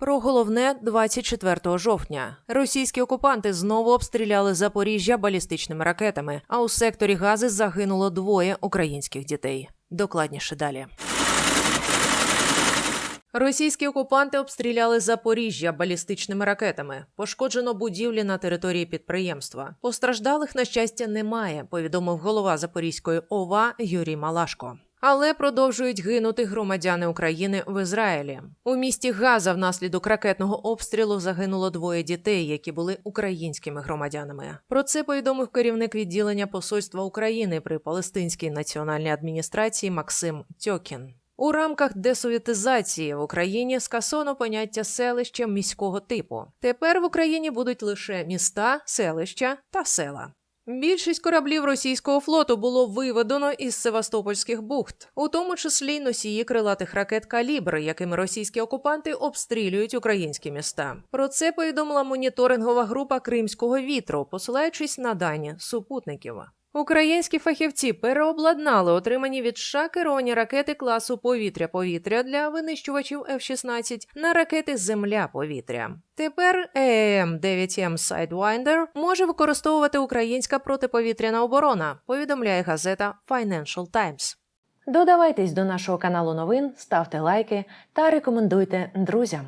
Про головне 24 жовтня. Російські окупанти знову обстріляли Запоріжжя балістичними ракетами, а у секторі Гази загинуло двоє українських дітей. Докладніше далі. Російські окупанти обстріляли Запоріжжя балістичними ракетами. Пошкоджено будівлі на території підприємства. Постраждалих, на щастя, немає, повідомив голова Запорізької ОВА Юрій Малашко. Але продовжують гинути громадяни України в Ізраїлі. У місті Газа внаслідок ракетного обстрілу загинуло двоє дітей, які були українськими громадянами. Про це повідомив керівник відділення Посольства України при Палестинській національній адміністрації Максим Тьокін. У рамках десовітизації в Україні скасовано поняття селища міського типу. Тепер в Україні будуть лише міста, селища та села. Більшість кораблів російського флоту було виведено із Севастопольських бухт, у тому числі носії крилатих ракет калібр, якими російські окупанти обстрілюють українські міста. Про це повідомила моніторингова група Кримського вітру, посилаючись на дані супутників. Українські фахівці переобладнали отримані від США керовані ракети класу повітря-повітря для винищувачів F-16 на ракети Земля-повітря. Тепер ем ЕЕМ-9М Sidewinder може використовувати українська протиповітряна оборона, повідомляє газета Financial Times. Додавайтесь до нашого каналу новин, ставте лайки та рекомендуйте друзям.